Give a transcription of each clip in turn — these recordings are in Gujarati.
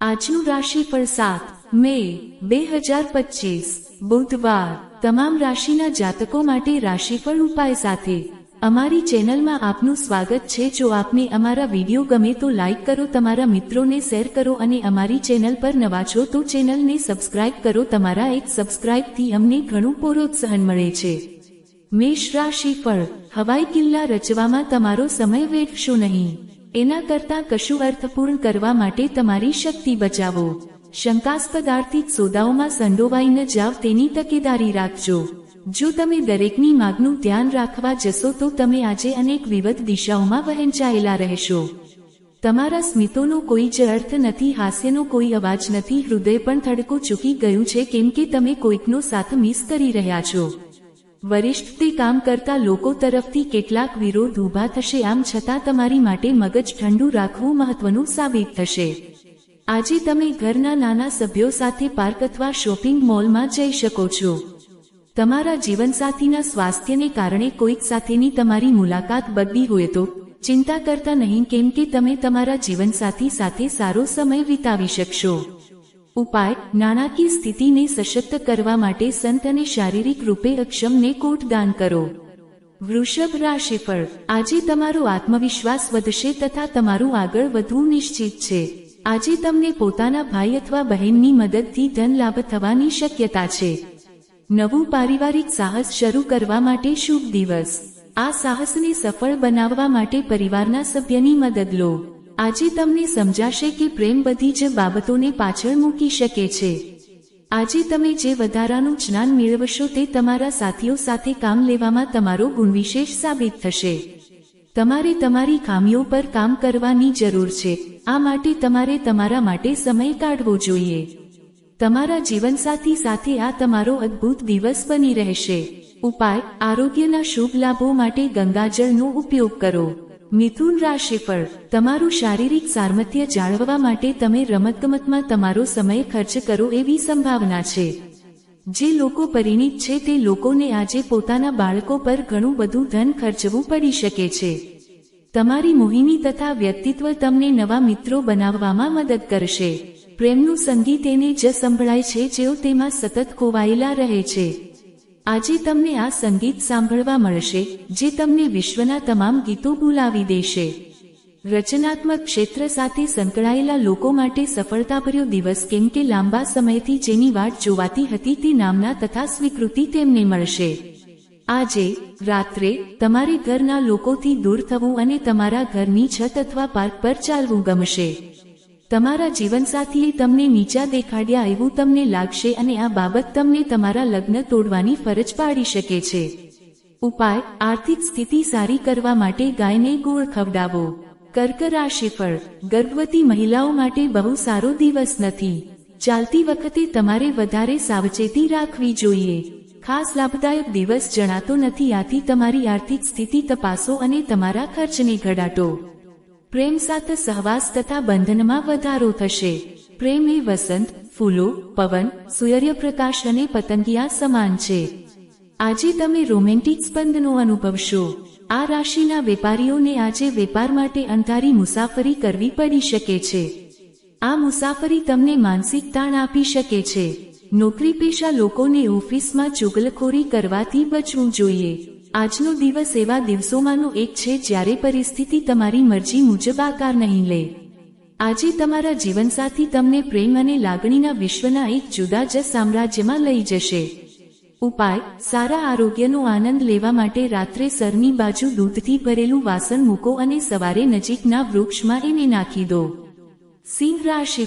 આજનું રાશિફળ સાત, મે, બે હજાર પચીસ, બુધવાર. તમામ રાશિના જાતકો માટે રાશિફળ ઉપાય સાથે. અમારી ચેનલમાં આપનું સ્વાગત છે. જો આપને અમારા વીડિયો ગમે તો લાઈક કરો, તમારા મિત્રોને શેર કરો અને અમારી ચેનલ પર નવા છો તો ચેનલને સબસ્ક્રાઇબ કરો. તમારા એક સબસ્ક્રાઇબથી અમને ઘણું પ્રોત્સાહન મળે છે. મેષ રાશિફળ. હવાઈ કિલ્લા રચવામાં તમારો સમય વેઠશો નહીં. એના કરતાં કશું અર્થપૂર્ણ કરવા માટે તમારી શક્તિ બચાવો. શંકાસ્પદ આર્થિક સોદાઓમાં સંડોવાઈ ન જાવ તેની તકેદારી રાખજો. જો તમે દરેકની માગનું ધ્યાન રાખવા જશો તો તમે આજે અનેક વિવિધ દિશાઓમાં વહેંચાયેલા રહેશો. તમારા સ્મિતોનો કોઈ જ અર્થ નથી, હાસ્યનો કોઈ અવાજ નથી, હૃદય પણ થડકો ચૂકી ગયું છે, કેમ કે તમે કોઈકનો સાથ મિસ કરી રહ્યા છો. વરિષ્ઠ તે કામ કરતા લોકો તરફથી કેટલાક વિરોધ ઊભા થશે, આમ છતાં તમારી માટે મગજ ઠંડુ રાખવું મહત્વનું સાબિત થશે. આજે તમે ઘરના નાના સભ્યો સાથે પાર્ક અથવા શોપિંગ મોલમાં જઈ શકો છો. તમારા જીવનસાથીના સ્વાસ્થ્યને કારણે કોઈક સાથેની તમારી મુલાકાત બદલી હોય તો ચિંતા કરતા નહીં, કેમ કે તમે તમારા જીવનસાથી સાથે સારો સમય વિતાવી શકશો. ઉપાય, નાણાકીય સ્થિતિને સશક્ત કરવા માટે સંત અને શારીરિક રૂપે અક્ષમને કોટ દાન કરો. વૃષભ રાશિફળ આજે તમારો આત્મવિશ્વાસ વધશે તથા તમારું આગળ વધવું નિશ્ચિત છે. આજે તમને પોતાના ભાઈ અથવા બહેનની મદદથી ધન લાભ થવાની શક્યતા છે. નવું પારિવારિક સાહસ શરૂ કરવા માટે શુભ દિવસ. આ સાહસને સફળ બનાવવા માટે પરિવારના સભ્યની મદદ લો. આજે તમને સમજાશે કે પ્રેમ બધી જ બાબતોને પાછળ મૂકી શકે છે. આજે તમે જે વધારાનું જ્ઞાન મેળવશો તે તમારા સાથીઓ સાથે કામ લેવામાં તમારો ગુણવિશેષ સાબિત થશે. તમારે તમારી ખામીઓ પર કામ કરવાની જરૂર છે. આ માટે તમારે તમારા માટે સમય કાઢવો જોઈએ. તમારા જીવનસાથી સાથે આ તમારો અદ્ભુત દિવસ બની રહેશે. ઉપાય, આરોગ્યના શુભ લાભો માટે ગંગાજળનો ઉપયોગ કરો. મિથુન રાશિફળ તમારું શારીરિક સામર્થ્ય જાળવવા માટે તમે રમતગમતમાં તમારો સમય ખર્ચ કરો એવી સંભાવના છે. જે લોકો પરિણીત છે તે લોકોને આજે પોતાના બાળકો પર ઘણું બધું ધન ખર્ચવું પડી શકે છે. તમારી મોહિની તથા વ્યક્તિત્વ તમને નવા મિત્રો બનાવવામાં મદદ કરશે. પ્રેમનું સંગીત એને જ સંભળાય છે જેઓ તેમાં સતત ખોવાયેલા રહે છે. આજે તમને આ સંગીત સાંભળવા મળશે, જે તમને વિશ્વના તમામ ગીતો બોલાવી દેશે. રચનાત્મક ક્ષેત્ર સાથે સંકળાયેલા લોકો માટે સફળતાભર્યો દિવસ કેમ કે લાંબા સમયથી જેની વાટ જોવાતી હતી તે નામના તથા સ્વીકૃતિ તેમને મળશે. આજે, રાત્રે, તમારે ઘરના લોકોથી દૂર થવું અને તમારા ઘરની છત અથવા પાર્ક પર ચાલવું ગમશે. તમારા જીવનસાથીએ તમને નીચા દેખાડ્યા એવું તમને લાગશે અને આ બાબત તમને તમારા લગ્ન તોડવાની ફરજ પાડી શકે છે. ઉપાય, આર્થિક સ્થિતિ સારી કરવા માટે ગાયને ગોળ ખવડાવો. કર્ક રાશિફળ ગર્ભવતી મહિલાઓ માટે બહુ સારો દિવસ નથી. ચાલતી વખતે તમારે વધારે સાવચેતી રાખવી જોઈએ. ખાસ લાભદાયક દિવસ જણાતો નથી, આથી તમારી આર્થિક સ્થિતિ તપાસો અને તમારા ખર્ચને ઘટાડો. પ્રેમ સાથે સહવાસ તથા બંધનમાં વધારો થશે. પ્રેમ એ વસંત, ફૂલો, પવન, સૂર્યપ્રકાશ અને પતંગિયા સમાન છે. આજે તમે રોમેન્ટિક સ્પંદનો અનુભવશો. આ રાશિના વેપારીઓને આજે વેપાર માટે અંધારી મુસાફરી કરવી પડી શકે છે. આ મુસાફરી તમને માનસિક તાણ આપી શકે છે. નોકરી પેશા લોકોને ઓફિસમાં ચુગલખોરી કરવાથી બચવું જોઈએ. આજનો દિવસ એવા દિવસોમાંનો એક છે જ્યારે પરિસ્થિતિ તમારી મરજી મુજબ આકાર નહીં લે. આજે તમારા જીવનસાથી તમને પ્રેમ અને લાગણીના વિશ્વના એક જુદા જ સામ્રાજ્યમાં લઈ જશે. ઉપાય, સારા આરોગ્યનો આનંદ લેવા માટે રાત્રે સરની બાજુ દૂધથી ભરેલું વાસણ મૂકો અને સવારે નજીકના વૃક્ષમાં એને નાખી દો. સિંહ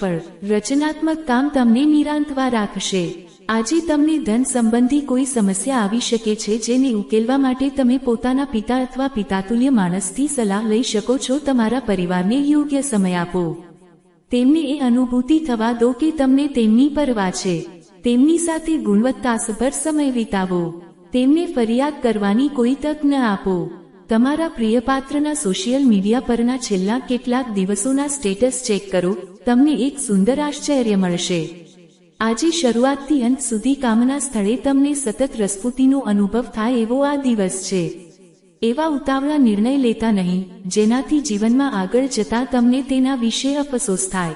પર રચનાત્મક કામ તમને નિરાંતવા રાખશે. આજે તમને ધન સંબંધી કોઈ સમસ્યા આવી શકે છે જેને ઉકેલવા માટે તમે પોતાના પિતા અથવા પિતાતુલ્ય માણસથી સલાહ લઈ શકો છો તમારા પરિવારને યોગ્ય સમય આપો. તેમને એ અનુભૂતિ થવા દો કે તમને તેમની પરવા છે. તેમની સાથે ગુણવત્તાસભર સમય વિતાવો. તેમને ફરિયાદ કરવાની કોઈ તક ન આપો. તમારા પ્રિયપાત્રના સોશિયલ મીડિયા પરના છેલ્લા કેટલાક દિવસોના સ્ટેટસ ચેક કરો. તમને એક સુંદર આશ્ચર્ય મળશે. આજે શરૂઆતથી અંત સુધી કામના સ્થળે તમને સતત રસપૂતિનો અનુભવ થાય એવો આ દિવસ છે. એવા ઉતાવળા નિર્ણય લેતા નહીં, જેનાથી જીવનમાં આગળ જતા તમને તેના વિશે અફસોસ થાય.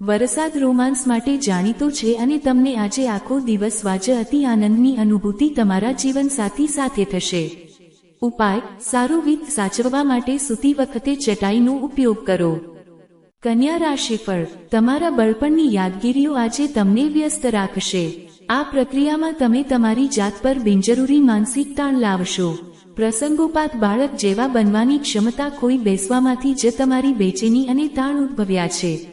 વરસાદ રોમાન્સ માટે જાણીતો છે અને તમને આજે આખો દિવસ વાજે અતિ આનંદની અનુભૂતિ તમારા જીવનસાથી સાથે થશે. ઉપાય, સારું વિત સાચવવા માટે સૂતી વખતે ચટાઈનો ઉપયોગ કરો. કન્યા રાશિફળ તમારા બળપણની યાદગીરીઓ આજે તમને વ્યસ્ત રાખશે. આ પ્રક્રિયામાં તમે તમારી જાત પર બિનજરૂરી માનસિક તાણ લાવશો. પ્રસંગોપાત બાળક જેવા બનવાની ક્ષમતા કોઈ બેસવામાંથી જ તમારી બેચેની અને તાણ ઉદ્ભવ્યા છે.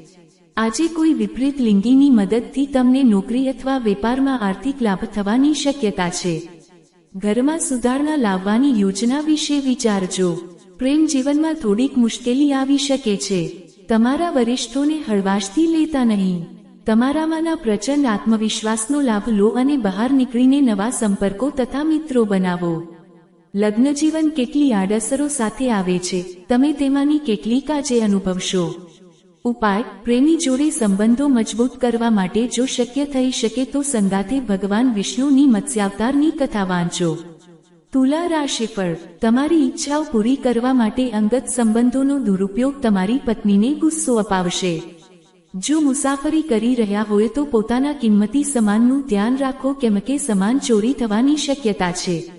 આજે કોઈ વિપરીત લિંગીની મદદથી તમને નોકરી અથવા વેપારમાં આર્થિક લાભ થવાની શક્યતા છે. ઘરમાં સુધારણા લાવવાની યોજના વિશે વિચારજો. પ્રેમ જીવનમાં થોડીક મુશ્કેલી આવી શકે છે. તમારા વરિષ્ઠોને હળવાશથી લેતા નહીં. તમારામાંના પ્રચંડ આત્મવિશ્વાસનો લાભ લો અને બહાર નીકળીને નવા સંપર્કો તથા મિત્રો બનાવો. લગ્નજીવન કેટલી આડઅસરો સાથે આવે છે. તમે તેમાંની કેટલીક આજે અનુભવશો. ઉપાય, પ્રેમી જોડે સંબંધો મજબૂત કરવા માટે જો શક્ય થઈ શકે તો સંગાથે ભગવાન વિષ્ણુની મત્સ્યાવતારની કથા વાંચો. તુલા રાશિફળ તમારી ઈચ્છાઓ પૂરી કરવા માટે અંગત સંબંધોનો દુરુપયોગ તમારી પત્નીને ગુસ્સો અપાવશે. જો મુસાફરી કરી રહ્યા હોય તો પોતાના કિંમતી સમાનનું ધ્યાન રાખો કેમ કે સમાન ચોરી થવાની શક્યતા છે.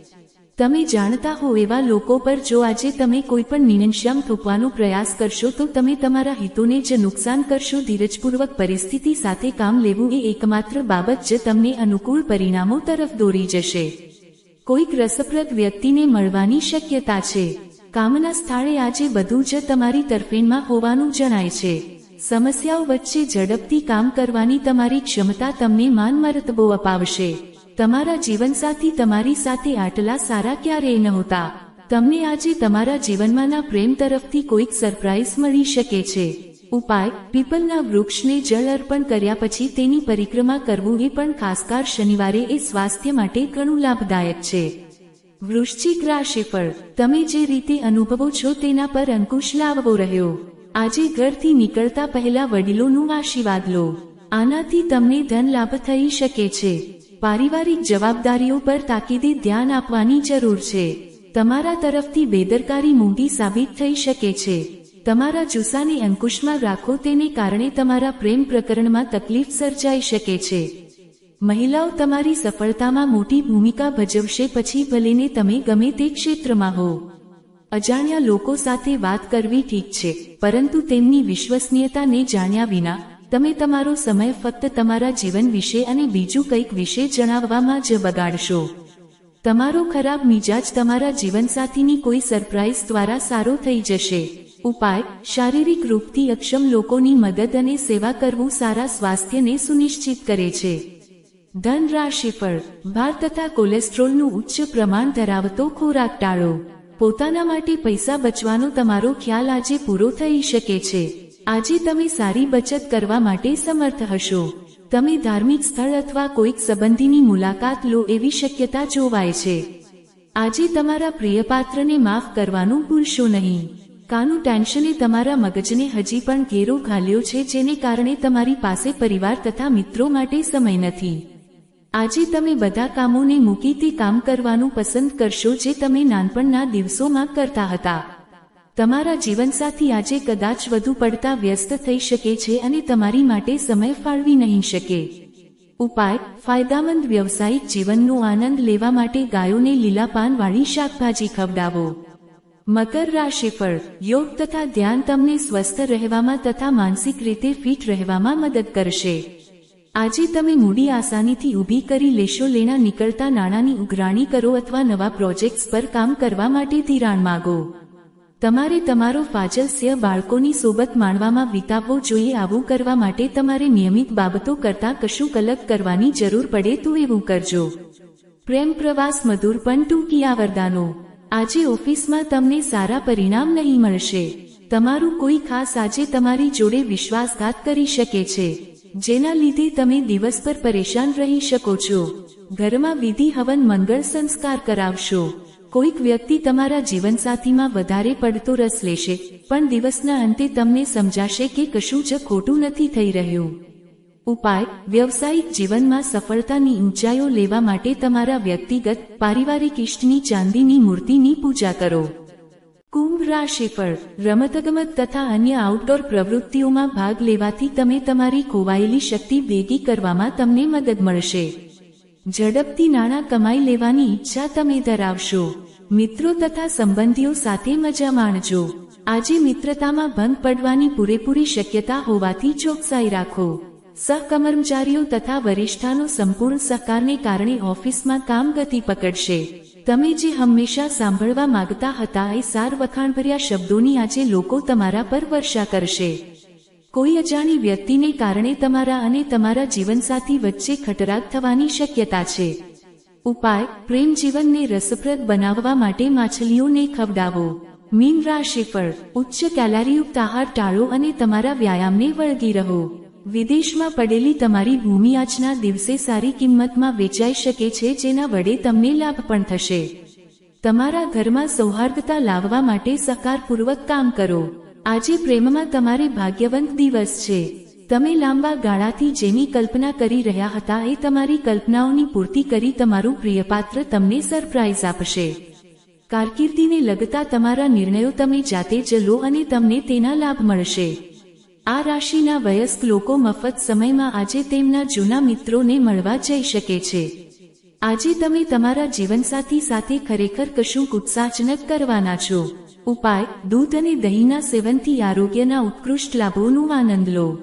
તમે જાણતા હો એવા લોકો પર જો આજે તમે કોઈ પણ નિર્ણયક્ષમ થોપવાનો પ્રયાસ કરશો તો તમે તમારા હિતોને જ નુકસાન કરશો. ધીરજપૂર્વક પરિસ્થિતિ સાથે કામ લેવું એ એકમાત્ર બાબત જ તમને અનુકૂળ પરિણામો તરફ દોરી જશે. કોઈક રસપ્રદ વ્યક્તિને મળવાની શક્યતા છે. કામના સ્થળે આજે બધું જ તમારી તરફેણમાં હોવાનું જણાય છે. સમસ્યાઓ વચ્ચે ઝડપથી કામ કરવાની તમારી ક્ષમતા તમને માન મરતબો અપાવશે. તમારા જીવનસાથી તમારી સાથે આટલા સારા ક્યારેય નહોતા. તમને આજે તમારા જીવનમાંના પ્રેમ તરફથી કોઈક સરપ્રાઇઝ મળી શકે છે. ઉપાય, પીપલના વૃક્ષને જળ અર્પણ કર્યા પછી તેની પરિક્રમા કરવું એ પણ ખાસકાર શનિવારે એ સ્વાસ્થ્ય માટે ઘણું લાભદાયક છે. વૃશ્ચિક રાશિફળ તમે જે રીતે અનુભવો છો તેના પર અંકુશ લાવવો રહ્યો. આજે ઘરથી નીકળતા પહેલા વડીલોનું આશીર્વાદ લો. આનાથી તમને ધન લાભ થઈ શકે છે. પારિવારિક જવાબદારીઓ પર તાકીદે ધ્યાન આપવાની જરૂર છે. તમારા તરફથી બેદરકારી મોંઘી સાબિત થઈ શકે છે. તમારા જુસ્સાને અંકુશમાં રાખો તેને કારણે તમારા પ્રેમ પ્રકરણમાં તકલીફ સર્જાઈ શકે છે. મહિલાઓ તમારી સફળતામાં મોટી ભૂમિકા ભજવશે પછી ભલેને તમે ગમે તે ક્ષેત્રમાં હો. અજાણ્યા લોકો સાથે વાત કરવી ઠીક છે, પરંતુ તેમની વિશ્વસનીયતાને જાણ્યા વિના તમે તમારો સમય ફક્ત તમારા જીવન વિશે અને બીજું કંઈક વિશે જણાવવામાં જ બગાડશો. તમારો ખરાબ મિજાજ તમારા જીવનસાથીની કોઈ સરપ્રાઇઝ દ્વારા સારો થઈ જશે. ઉપાય, શારીરિક રૂપથી અક્ષમ લોકોની મદદ અને સેવા કરવું સારા સ્વાસ્થ્યને સુનિશ્ચિત કરે છે. ધન રાશિફળ ભાર તથા કોલેસ્ટ્રોલનું ઉચ્ચ પ્રમાણ ધરાવતો ખોરાક ટાળો. પોતાના માટે પૈસા બચવાનો તમારો ખ્યાલ આજે પૂરો થઈ શકે છે. આજે તમે સારી બચત કરવા માટે સમર્થ હશો. તમે ધાર્મિક સ્થળ અથવા કોઈક સંબંધીની મુલાકાત લો એવી શક્યતા જોવાય છે. આજે તમારા પ્રિયપાત્રને માફ કરવાનું ભૂલશો નહીં. કાનું ટેન્શને તમારા મગજને હજી પણ ઘેરો ઘાલ્યો છે, જેને કારણે તમારી પાસે પરિવાર તથા મિત્રો માટે સમય નથી. આજે તમે બધા કામોને મૂકી તે કામ કરવાનું પસંદ કરશો જે તમે નાનપણના દિવસોમાં કરતા હતા. તમારા જીવનસાથી આજે કદાચ વધુ પડતા વ્યસ્ત થઈ શકે છે અને તમારી માટે સમય ફાળવી નહીં શકે. ઉપાય, ફાયદામંદ વ્યવસાયિક જીવનનો આનંદ લેવા માટે ગાયોને લીલા પાનવાળી શાકભાજી ખવડાવો. મકર રાશિફળ યોગ તથા ધ્યાન તમને સ્વસ્થ રહેવામાં તથા માનસિક રીતે ફિટ રહેવામાં મદદ કરશે. આજે તમે મૂડી આસાનીથી ઊભી કરી લેશો, લેણા નીકળતા નાણાંની ઉઘરાણી કરો અથવા નવા પ્રોજેક્ટ્સ પર કામ કરવા માટે ધિરાણ માગો. તમારે તમારો ફાજલસ્ય બાળકોની સોબત માણવામાં વિતાવવો જોઈએ, આવું કરવા માટે તમારે નિયમિત બાબતો કરતાં કશું અલગ કરવાની જરૂર પડે તો એવું કરજો. પ્રેમ પ્રવાસ મધુર પણ ટૂંકી વરદાનો આજે ઓફિસમાં તમને સારા પરિણામ નહીં મળશે. તમારું કોઈ ખાસ આજે તમારી જોડે વિશ્વાસઘાત કરી શકે છે. જેના લીધે તમે દિવસ પર પરેશાન રહી શકો છો. ઘરમાં વિધિ હવન મંગળ સંસ્કાર કરાવશો. કોઈક વ્યક્તિ તમારા જીવનસાથીમાં વધારે પડતો રસ લેશે, પણ દિવસના અંતે તમને સમજાશે કે કશું જ ખોટું નથી થઈ રહ્યું. ઉપાય, વ્યવસાયિક જીવનમાં સફળતાની ઊંચાઈઓ લેવા માટે તમારા વ્યક્તિગત, પારિવારિક ઇષ્ટની ચાંદીની મૂર્તિની પૂજા કરો. કુંભ રાશિફળ રમતગમત તથા અન્ય આઉટડોર પ્રવૃત્તિઓમાં ભાગ લેવાથી તમે તમારી ખોવાયેલી શક્તિ ભેગી કરવામાં તમને મદદ મળશે. ઝડપથી નાણાં કમાઈ લેવાની ઈચ્છા તમે ધરાવશો. મિત્રો તથા સંબંધીઓ સાથે મજા માણજો. આજે મિત્રતામાં ભંગ પડવાની પૂરેપૂરી શક્યતા હોવાથી ચોકસાઈ રાખો. સહકર્મચારીઓ તથા વરિષ્ઠાનો સંપૂર્ણ સહકારને કારણે ઓફિસમાં કામ ગતિ પકડશે. તમે જે હંમેશા સાંભળવા માંગતા હતા એ સાર વખાણભર્યા શબ્દોની આજે લોકો તમારા પર વર્ષા કરશે. કોઈ અજાણી વ્યક્તિને કારણે તમારા અને તમારા જીવનસાથી વચ્ચે ખટરાગ થવાની શક્યતા છે. ઉપાય, પ્રેમ જીવનને રસપ્રદ બનાવવા માટે માછલીઓને ખવડાવો. મીન રાશિફળ ઉચ્ચ કેલરીયુક્ત આહાર ટાળો અને તમારા વ્યાયામને વળગી રહો. વિદેશમાં પડેલી તમારી ભૂમિ આજના દિવસે સારી કિંમતમાં વેચાઈ શકે છે, જેના વડે તમને લાભ પણ થશે. તમારા ઘરમાં સૌહાર્દતા લાવવા માટે સહકારપૂર્વક કામ કરો. આજે પ્રેમમાં તમારે ભાગ્યવંત દિવસ છે. તમે લાંબા ગાળાથી જેની કલ્પના કરી રહ્યા હતા એ તમારી કલ્પનાઓની પૂર્તિ કરી તમારું પ્રિયપાત્ર તમને સરપ્રાઇઝ આપશે. કારકિર્દીને લગતા તમારા નિર્ણયો તમે જાતે જ લો અને તમને તેના લાભ મળશે. આ રાશિના વયસ્ક લોકો મફત સમયમાં આજે તેમના જૂના મિત્રોને મળવા જઈ શકે છે. આજે તમે તમારા જીવનસાથી સાથે ખરેખર કશું ઉત્સાહજનક કરવાના છો. ઉપાય, દૂધ અને દહીંના સેવનથી આરોગ્યના ઉત્કૃષ્ટ લાભોનું આનંદ લો.